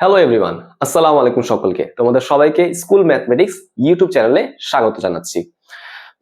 Hello everyone আসসালামু আলাইকুম সকলকে। তোমাদের সবাইকে স্কুল ম্যাথমেটিক্স ইউটিউব চ্যানেলে স্বাগত জানাচ্ছি।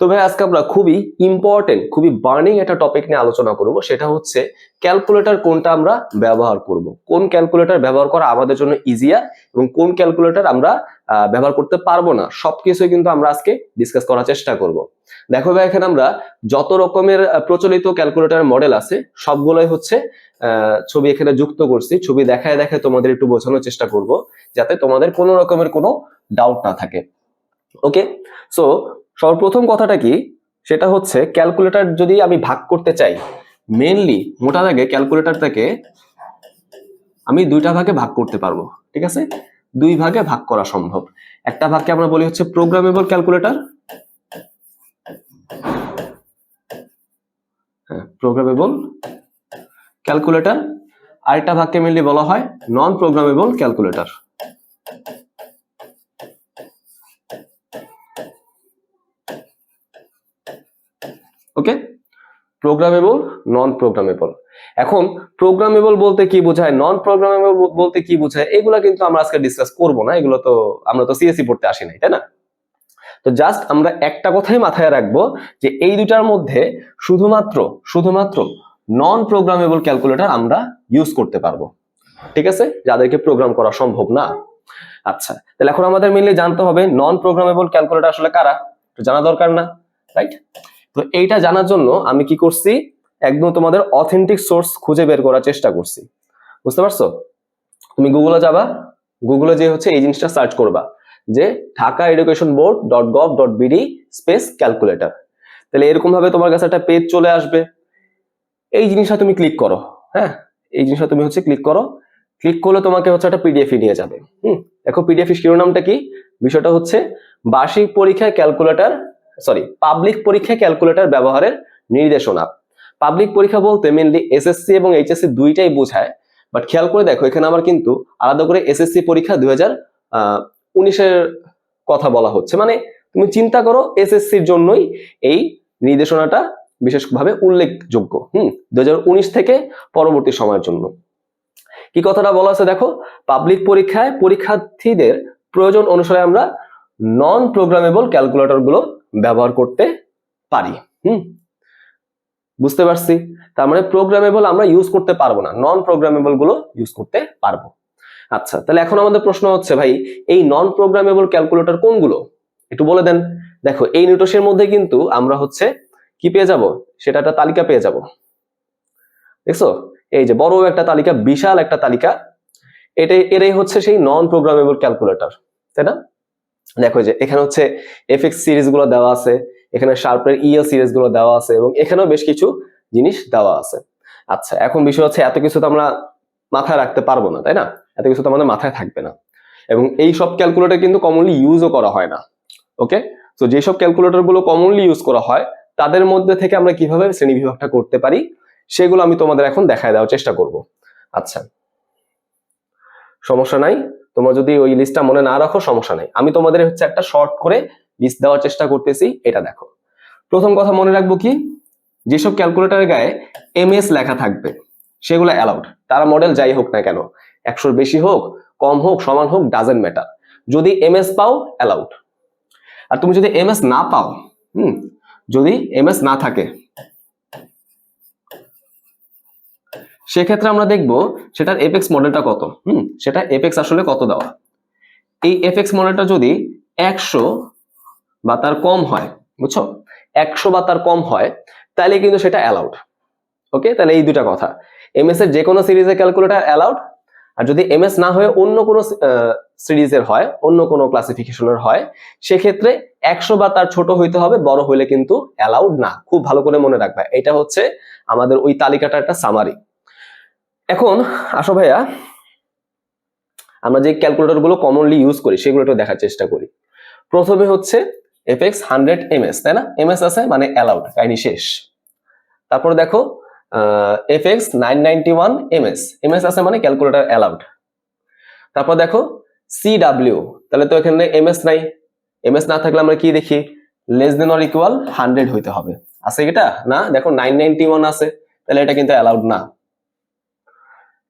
তো ভাই, আজকে আমরা খুবই ইম্পর্টেন্ট খুবই বার্নিং একটা টপিক নিয়ে আলোচনা করব। সেটা হচ্ছে ক্যালকুলেটর কোনটা আমরা ব্যবহার করব। কোন ক্যালকুলেটর ব্যবহার করা আমাদের জন্য ইজিয়ার এবং কোন ক্যালকুলেটর আমরা ব্যবহার করতে পারব না। সবকিছুই কিন্তু আমরা আজকে ডিসকাস করার চেষ্টা করব। দেখো ভাই, এখানে আমরা যত রকমের প্রচলিত ক্যালকুলেটর মডেল আছে, সবগুলোই হচ্ছে ছবি এখানে যুক্ত করছি। ছবি দেখায় দেখায় তোমাদের একটু বোঝানোর চেষ্টা করব, যাতে তোমাদের কোনো রকমের কোনো ডাউট না থাকে। ওকে সো সর্বপ্রথম কথাটা কি? সেটা হচ্ছে ক্যালকুলেটর যদি আমি ভাগ করতে চাই মেনলি মোটা দাগে ক্যালকুলেটরটাকে আমি দুইটা ভাগে ভাগ করতে পারব, ঠিক আছে? দুই ভাগে ভাগ করা সম্ভব। একটা ভাগকে আমরা বলি হচ্ছে প্রোগ্রামেবল ক্যালকুলেটর প্রোগ্রামেবল ক্যালকুলেটর আরেকটা ভাগকে মেনলি বলা হয় non programmable calculator okay programmable non programmable এখন প্রোগ্রামেবল বলতে কি বোঝায় নন প্রোগ্রামেবল বলতে কি বোঝায়, এগুলো কিন্তু আমরা আজকে ডিসকাস করব না, এগুলো তো আমরা তো সিএসসি পড়তে আসি নাই, তাই না? তো জাস্ট আমরা একটা কথাই মাথায় রাখব যে এই দুটার মধ্যে শুধুমাত্র শুধুমাত্র নন প্রোগ্রামেবল ক্যালকুলেটর আমরা ইউজ করতে পারব। ঠিক আছে? যাদেরকে প্রোগ্রাম করা সম্ভব না। আচ্ছা তাহলে এখন আমাদের মেনলি জানতে হবে নন প্রোগ্রামেবল ক্যালকুলেটর আসলে কারা? জানা দরকার না রাইট তো এইটা জানার জন্য আমি কি করছি? একদম তোমাদের অথেন্টিক সোর্স খুঁজে বের করার চেষ্টা করছি। বুঝতে পারছ? তুমি গুগলে যাবা গুগলে যে হচ্ছে এই জিনিসটা সার্চ করবা। যে Dhaka education board dot gov dot BD space calculator তাহলে এরকম ভাবে তোমার কাছে একটা পেজ চলে আসবে। এই জিনিসটা তুমি ক্লিক করো হ্যাঁ? এই জিনিসটা তুমি হচ্ছে ক্লিক করো। ক্লিক করলে তোমাকে হচ্ছে একটা পিডিএফ নিয়ে যাবে। হুম? দেখো পিডিএফ শিরোনামটা কি? বিষয়টা হচ্ছে বার্ষিক পরীক্ষায় ক্যালকুলেটর সরি পাবলিক পরীক্ষায় ক্যালকুলেটর ব্যবহারের নির্দেশনা। পাবলিক পরীক্ষা বলতে মেনলি এসএসসি এবং এইচএসসি দুইটাই বোঝায়। বাট খেয়াল করে দেখো, এখানে আমার কিন্তু আলাদা করে এসএসসি পরীক্ষা দুই হাজার উনিশের কথা বলা হচ্ছে। মানে তুমি চিন্তা করো এসএসসির জন্যই এই নির্দেশনাটা বিশেষভাবে উল্লেখযোগ্য, হুম দুই হাজার উনিশ থেকে পরবর্তী সময়ের জন্য। কি কথাটা বলা আছে দেখো? পাবলিক পরীক্ষায় পরীক্ষার্থীদের প্রয়োজন অনুসারে আমরা নন প্রোগ্রামেবল ক্যালকুলেটরগুলো ব্যবহার করতে পারি। হুম? বুঝতে পারছি? তার মানে প্রোগ্রামেবল আমরা ইউজ করতে পারব না। নন প্রোগ্রামেবলগুলো ইউজ করতে পারব। আচ্ছা তাহলে এখন আমাদের প্রশ্ন হচ্ছে ভাই, এই নন প্রোগ্রামেবল ক্যালকুলেটর কোনগুলো? একটু বলে দেন। দেখো, এই নিউটসের মধ্যে কিন্তু আমরা হচ্ছে কি পেয়ে যাব? সেটা একটা তালিকা পেয়ে যাব। দেখছ? এই যে বড় একটা তালিকা, বিশাল একটা তালিকা, এটাই এটাই হচ্ছে সেই নন প্রোগ্রামেবল ক্যালকুলেটর তাই না? দেখো যে এখানে হচ্ছে এফএক্স সিরিজগুলো দেওয়া আছে, এখানে শার্পের ইএল সিরিজগুলো দেওয়া আছে এবং এখানেও বেশ কিছু জিনিস দেওয়া আছে। আচ্ছা এখন বিষয় হচ্ছে এত কিছু তো আমরা মাথায় রাখতে পারব না, তাই না? এত কিছু তো আমাদের মাথায় থাকবে না। এবং এই সব ক্যালকুলেটর কিন্তু কমনলি ইউজও করা হয় না ওকে তো যেসব ক্যালকুলেটরগুলো কমনলি ইউজ করা হয়, তাদের মধ্যে থেকে আমরা কীভাবে শ্রেণি বিভাগটা করতে পারি, সেগুলো আমি তোমাদের এখন দেখায় দেওয়ার চেষ্টা করব। আচ্ছা সমস্যা নাই। তোমরা যদি ওই লিস্টটা মনে না রাখো, সমস্যা নাই। আমি তোমাদের হচ্ছে একটা শর্ট করে লিস্ট দেওয়ার চেষ্টা করতেছি, এটা দেখো। প্রথম কথা মনে রাখব কি? যেসব ক্যালকুলেটরের গায়ে এম এস লেখা থাকবে, সেগুলো অ্যালাউড তারা মডেল যাই হোক না কেন, একশোর বেশি হোক, কম হোক, সমান হোক ডাজেন্ট ম্যাটার যদি এম এস পাও অ্যালাউড আর তুমি যদি এম এস না পাও, হুম, যদি এম এস না থাকে সেক্ষেত্রে আমরা দেখব সেটার এপেক্স মডেলটা কত। হুম, সেটা এপেক্স আসলে কত দেওয়া। এই এফএক্স মডেলটা যদি একশো বা তার কম হয়, বুঝছ? একশো বা তার কম হয় তাহলে কিন্তু সেটা অ্যালাউড ওকে? তাহলে এই দুটা কথা। এমএস এর যে কোনো সিরিজের ক্যালকুলেটর অ্যালাউড আর যদি এমএস না হয়ে অন্য কোনো সিরিজের হয়, অন্য কোনো ক্লাসিফিকেশনের হয়, সেক্ষেত্রে একশো বা তার ছোট হইতে হবে, বড় হইলে কিন্তু অ্যালাউড না। খুব ভালো করে মনে রাখবে। এটা হচ্ছে আমাদের ওই তালিকাটা একটা সামারি এখন আসো ভাইয়া, আমরা যে ক্যালকুলেটরগুলো কমনলি ইউজ করি, সেগুলো একটু দেখার চেষ্টা করি। প্রথমে হচ্ছে এফএক্স হান্ড্রেড এমএস তাই না? এমএস আছে মানে অ্যালাউড কাহিনী শেষ। তারপর দেখো FX nine ninety one MS MS আছে মানে ক্যালকুলেটর অ্যালাউড তারপর দেখো সিডাব্লিউ তাহলে তো এখানে এমএস নাই। এমএস না থাকলে আমরা কি দেখি? Less than or equal hundred হইতে হবে। আছে এটা? না? দেখো নাইন নাইনটি ওয়ান আছে, তাহলে এটা কিন্তু অ্যালাউড না।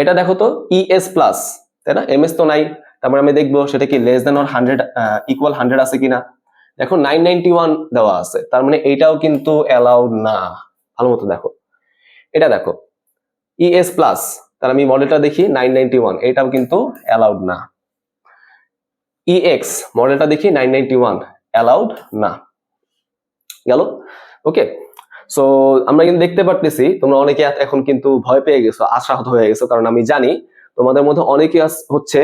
এটা দেখো তো ইএস প্লাস তাই না? এম এস তো নাই, তারপরে আমি দেখব সেটা কি less than or hundred equal hundred আছে কিনা? দেখো নাইন নাইনটি ওয়ান দেওয়া আছে, তার মানে এইটাও কিন্তু অ্যালাউড না। ভালো মতো দেখো। এটা দেখো ইএস প্লাস তার আমি মডেলটা দেখি নাইন নাইনটি ওয়ান এটাও কিন্তু অ্যালাউড না। ইএক্স মডেলটা দেখি নাইন নাইনটি ওয়ান অ্যালাউড না। গেল? ওকে সো আমরা কিন্তু দেখতে পারতেছি তোমরা অনেকে এখন কিন্তু ভয় পেয়ে গেছো আশাহত হয়ে গেছো কারণ আমি জানি তোমাদের মধ্যে অনেকে হচ্ছে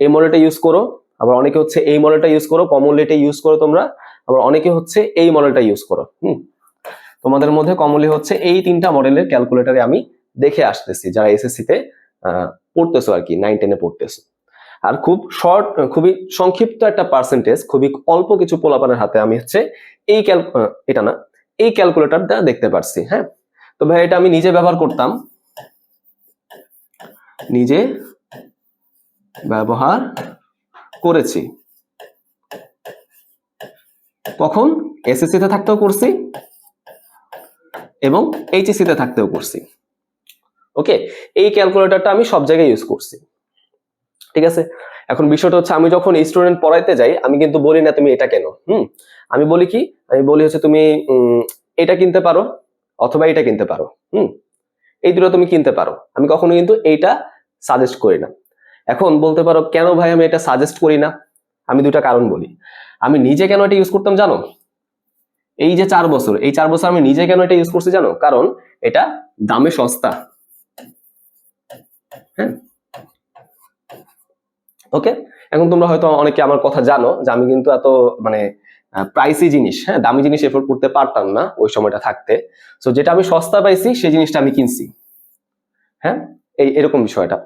এই মডেলটা ইউজ করো আবার অনেকে হচ্ছে এই মডেলটা ইউজ করো কমন লেটে ইউজ করো তোমরা আবার অনেকে হচ্ছে এই মডেলটা ইউজ করো হুম? তোমাদের মধ্যে কমনলি হচ্ছে এই তিনটা মডেলের ক্যালকুলেটরে আমি দেখে আসতেছি যারা এসএসসি তে আহ, পড়তেছো আর কি নাইন টেনে পড়তেছো। আর খুব শর্ট খুবই সংক্ষিপ্ত একটা পার্সেন্টেজ খুবই অল্প কিছু পোলাপানের হাতে আমি হচ্ছে এই ক্যাল এটা না এই ক্যালকুলেটরটা দেখতে পারছি হ্যাঁ? তো ভাই, এটা আমি নিজে ব্যবহার করতাম। নিজে ব্যবহার করেছি। কখন? এসএসসি তে থাকতেও করছি এবং এইচএসসি তে থাকতেও করছি। ওকে এই ক্যালকুলেটরটা আমি সব জায়গায় ইউজ করছি। ঠিক আছে? এখন বিষয়টা হচ্ছে আমি যখন স্টুডেন্ট পড়াইতে যাই, আমি কিন্তু বলি না তুমি এটা কেন? হুম? আমি বলি কি? আমি বলি হচ্ছে তুমি এটা কিনতে পারো অথবা এটা কিনতে পারো। হুম? এই দুটো তুমি কিনতে পারো। আমি কখনো কিন্তু এইটা সাজেস্ট করি না। এখন বলতে পারো, কেন ভাই আমি এটা সাজেস্ট করি না? আমি দুটা কারণ বলি। আমি নিজে কেন এটা ইউজ করতাম জানো? এই যে চার বছর, এই চার বছর আমি নিজে কেন এটা ইউজ করছি জানো? কারণ এটা দামে সস্তা। হ্যাঁ? ওকে এখন তোমরা হয়তো অনেকে আমার কথা জানো যে আমি কিন্তু এত মানে প্রাইসি জিনিস হ্যাঁ? দামি জিনিস এফোর্ড করতে পারতাম না ওই সময়টা থাকতে। সো যেটা আমি সস্তা পাইছি, সেই জিনিসটা আমি কিনছি। হ্যাঁ? এই, এরকম বিষয়টা।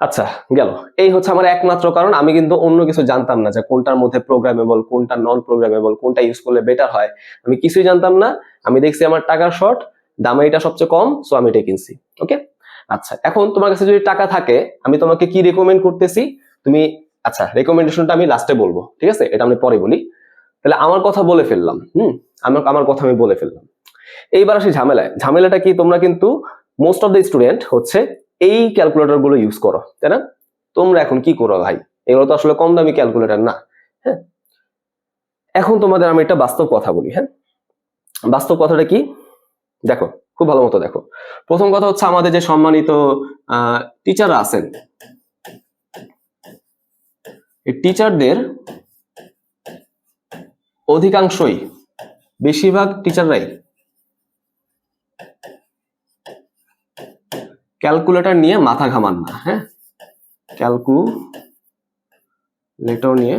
আচ্ছা গেল। এই হচ্ছে আমার একমাত্র কারণ। আমি কিন্তু অন্য কিছু জানতাম না যে কোনটার মধ্যে প্রোগ্রামেবল কোনটা নন প্রোগ্রামেবল কোনটা ইউজ করলে বেটার হয়। আমি কিছুই জানতাম না। আমি দেখছি আমার টাকার শর্ট দামে এটা সবচেয়ে কম সো আমি এটা কিনছি। ওকে আচ্ছা এখন তোমার কাছে যদি টাকা থাকে, আমি তোমাকে কি রেকমেন্ড করতেছি? তুমি আচ্ছা রেকমেন্ডেশনটা আমি লাস্টে বলব, ঠিক আছে? এটা আমি পরে বলি। তাহলে আমার কথা বলে ফেললাম, হুম? আমার আমার কথা আমি বলে ফেললাম। এইবার আসি ঝামেলায়। ঝামেলাটা কি? তোমরা কিন্তু মোস্ট অফ দ্য স্টুডেন্ট হচ্ছে এই ক্যালকুলেটরগুলো ইউজ করো, তাই না? তোমরা এখন কি করো ভাই? এগুলো তো আসলে কম দামি ক্যালকুলেটর না হ্যাঁ? এখন তোমাদের আমি একটা বাস্তব কথা বলি হ্যাঁ? বাস্তব কথাটা কি? দেখো, খুব ভালো মতো দেখো। প্রথম কথা হচ্ছে আমাদের যে সম্মানিত টিচাররা আছেন টিচারদের অধিকাংশই বেশিরভাগ টিচাররাই ক্যালকুলেটর নিয়ে মাথা ঘামান না হ্যাঁ? ক্যালকুলেটর নিয়ে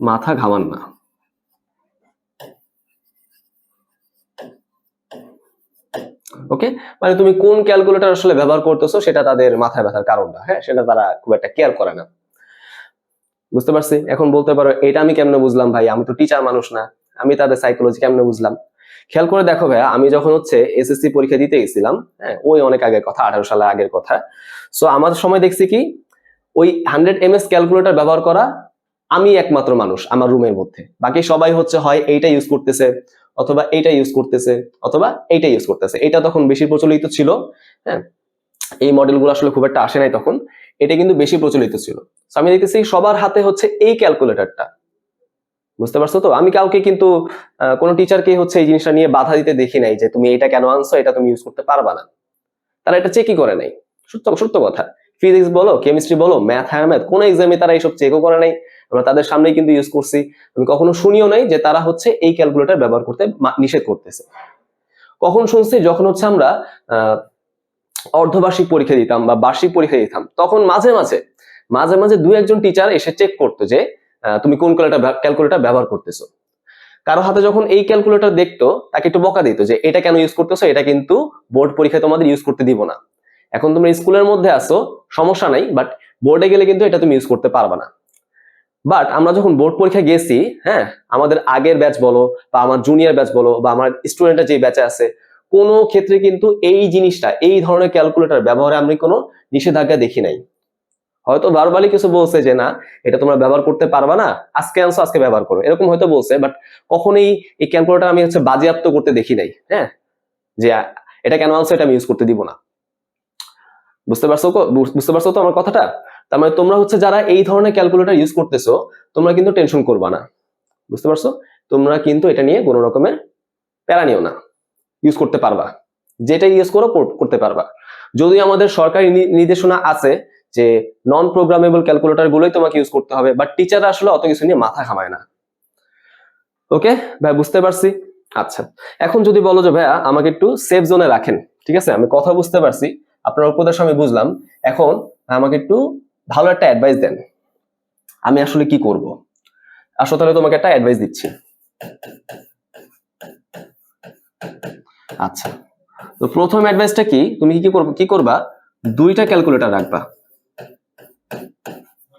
মাথা ঘামান না। ওকে মানে তুমি কোন ক্যালকুলেটর আসলে ব্যবহার করতেছো সেটা তাদের মাথায় ব্যথার কারণটা হ্যাঁ? সেটা তারা খুব একটা কেয়ার করে না। বুঝতে পারছি? এখন বলতে পারো, এটা আমি কেমনে বুঝলাম ভাই? আমি তো টিচার মানুষ না। আমি তাদের সাইকোলজি কেমনে বুঝলাম? খেয়াল করে দেখো ভাইয়া, আমি যখন হচ্ছে এসএসসি পরীক্ষা দিতে গেছিলাম হ্যাঁ? ওই অনেক আগের কথা, আঠারো সালে আগের কথা। সো আমার সময় দেখছি কি, ওই হান্ড্রেড এম এস ক্যালকুলেটর ব্যবহার করা আমি একমাত্র মানুষ আমার রুমের মধ্যে। বাকি সবাই হচ্ছে হয় এইটা ইউজ করতেছে অথবা এইটা ইউজ করতেছে, অথবা এইটা ইউজ করতেছে। এটা তখন বেশি প্রচলিত ছিল হ্যাঁ? এই মডেলগুলো আসলে খুব একটা আসে নাই তখন। এটা কিন্তু বেশি প্রচলিত ছিল। আমি দেখতেছি সবার হাতে হচ্ছে এই ক্যালকুলেটরটা বুঝতে পারছ তো? আমি কাউকে কিন্তু কোনো টিচারকে হচ্ছে এই জিনিসটা নিয়ে বাধা দিতে দেখি নাই যে তুমি এটা কেন আনছো, এটা তুমি ইউজ করতে পারবা না। তারা এটা চেকই করে নাই। সত্য সত্য কথা। ফিজিক্স বলো কেমিস্ট্রি বলো ম্যাথ হ্যাঁ ম্যাথ কোন এক্সামে তারা এইসব চেকও করে নাই। আমরা তাদের সামনেই কিন্তু ইউজ করছি। আমি কখনো শুনিও নাই যে তারা হচ্ছে এই ক্যালকুলেটর ব্যবহার করতে নিষেধ করতেছে। কখন শুনছি? যখন হচ্ছে আমরা অর্ধবার্ষিক পরীক্ষা দিতাম বা বার্ষিক পরীক্ষা দিতাম, তখন মাঝে মাঝে মাঝে মাঝে দু একজন টিচার এসে চেক করতো যে তুমি কোন ক্যালকুলেটর ব্যবহার করতেছো। কারও হাতে যখন এই ক্যালকুলেটর দেখতো, তাকে একটু বকা দিত যে, এটা কেন ইউজ করতেছো? এটা কিন্তু বোর্ড পরীক্ষায় তোমাদের ইউজ করতে দিব না। এখন তোমরা স্কুলের মধ্যে আসো সমস্যা নাই বাট বোর্ডে গেলে কিন্তু এটা তুমি ইউজ করতে পারবে না। বাট আমরা যখন বোর্ড পরীক্ষা গেছি হ্যাঁ আমাদের আগের ব্যাচ বলো, বা আমার জুনিয়র ব্যাচ বলো, বা আমার স্টুডেন্টরা যে ব্যাচে আছে, কোনো ক্ষেত্রে কিন্তু এই জিনিসটা, এই ধরনের ক্যালকুলেটর ব্যবহারে আমি কোনো নিষেধাজ্ঞা দেখি নাই। হয়তো ভার্বালি কিছু বলছে যে, না, এটা তোমরা ব্যবহার করতে পারবা না, আজকে আনছো, আজকে ব্যবহার করো। এরকম হয়তো বলছে বাট কখনোই এই ক্যালকুলেটর আমি হচ্ছে বাজেয়াপ্ত করতে দেখি নাই হ্যাঁ? যে, এটা কেন আনছো, এটা আমি ইউজ করতে দিব না। বুঝতে পারছ বুঝতে পারছ তো আমার কথাটা? তার মানে তোমরা হচ্ছে যারা এই ধরনের ক্যালকুলেটর ইউজ করতেছো, তোমরা কিন্তু টেনশন করবা না। বুঝতে পারছ? তোমরা কিন্তু এটা নিয়ে কোনো রকমের প্যারা নিও না। ইউজ করতে পারবা। যেটা ইউজ করো করতে পারবা। যদি আমাদের সরকারি নির্দেশনা আছে যে নন প্রোগ্রামেবল ক্যালকুলেটর গুলোই তোমাকে ইউজ করতে হবে বাট টিচাররা আসলে অত কিছু নিয়ে মাথা ঘামায় না। ওকে ভাই, বুঝতে পারছি? আচ্ছা। এখন যদি বলো যে, ভাইয়া, আমাকে একটু সেফ জোনে রাখেন। ঠিক আছে? আমি কথা বুঝতে পারছি। আপনার উপদেশ আমি বুঝলাম। এখন আমাকে একটু ভালো একটা অ্যাডভাইস দেন। আমি আসলে কি করব? আসলে তাহলে তোমাকে একটা অ্যাডভাইস দিচ্ছি। আচ্ছা তো প্রথম অ্যাডভাইসটা কি? তুমি কি করবে কি করবা? দুইটা ক্যালকুলেটর রাখবা।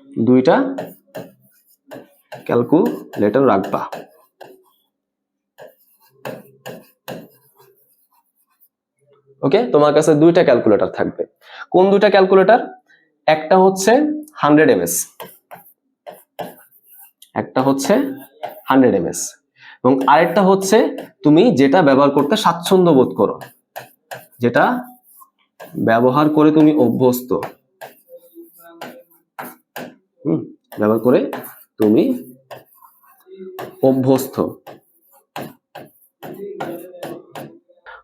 দুইটা ক্যালকুলেটর রাখবা। ওকে তোমার কাছে দুইটা ক্যালকুলেটর থাকবে। কোন দুইটা ক্যালকুলেটর একটা হচ্ছে হান্ড্রেড এমএস একটা হচ্ছে হান্ড্রেড এমএস এবং আরেকটা হচ্ছে তুমি যেটা ব্যবহার করতে স্বাচ্ছন্দ্য বোধ করো। যেটা ব্যবহার করে তুমি অভ্যস্ত। ব্যবহার করে তুমি অভ্যস্ত।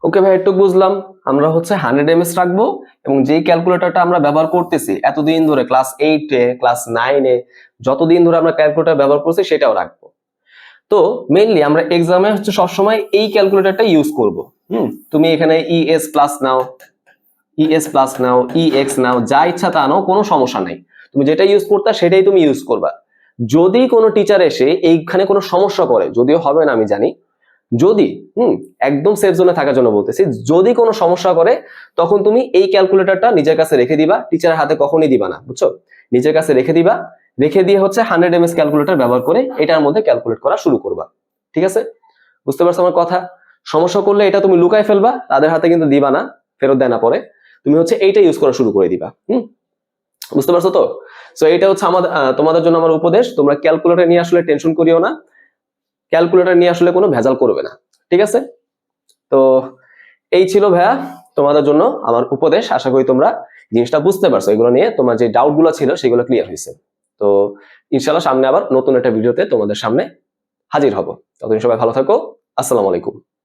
ওকে ভাই, একটু বুঝলাম। আমরা হচ্ছে হান্ড্রেড এমএস রাখব এবং যেই ক্যালকুলেটরটা আমরা ব্যবহার করতেছি, এতদিন ধরে ক্লাস এইটে ক্লাস নাইনে যতদিন ধরে আমরা ক্যালকুলেটর ব্যবহার করছি, সেটাও রাখব। তো মেইনলি আমরা এক্সামে হচ্ছে সবসময় এই ক্যালকুলেটরটা ইউজ করব। হুম, তুমি এখানে ইএস প্লাস নাও ইএস প্লাস নাও ইএক্স নাও, যা ইচ্ছা তা নাও, কোনো সমস্যা নাই। তুমি যেটা ইউজ করতে, সেটাই তুমি ইউজ করবা। যদি কোনো টিচার এসে এইখানে কোনো সমস্যা করে, যদিও হবে না, আমি জানি যদি, হুম, একদম সেফ জোনে থাকার জন্য বলতেছি, যদি কোনো সমস্যা করে, তখন তুমি এই ক্যালকুলেটরটা নিজের কাছে রেখে দিবা টিচারের হাতে কখনই দিবা না, বুঝছ? নিজের কাছে রেখে দিবা, রেখে দিয়ে হচ্ছে হান্ড্রেড এমএস ক্যালকুলেটর ব্যবহার করে এটার মধ্যে ক্যালকুলেট করা শুরু করবা, ঠিক আছে? বুঝতে পারছ আমার কথা? সমস্যা করলে এটা তুমি লুকায় ফেলবা, তাদের হাতে কিন্তু দিবা না, ফেরত দেয় না পরে। তুমি হচ্ছে এইটা ইউজ করা শুরু করে দিবা, হুম? বুঝতে পারছ তো? সো এটা হচ্ছে আমাদের তোমাদের জন্য আমার উপদেশ, তোমরা ক্যালকুলেটর নিয়ে আসলে টেনশন করিও না। ক্যালকুলেটর নিয়ে আসলে কোনো ভেজাল করবে না, ঠিক আছে? তো এই ছিল ভাইয়া তোমাদের জন্য আমার উপদেশ, আশা করি তোমরা জিনিসটা বুঝতে পারছ। এগুলো নিয়ে তোমার যে ডাউটগুলো ছিল সেগুলো ক্লিয়ার হয়েছে। তো ইনশাল্লাহ সামনে আবার নতুন একটা ভিডিওতে তোমাদের সামনে হাজির হব। ততদিন সবাই ভালো থাকো। আসসালামু আলাইকুম।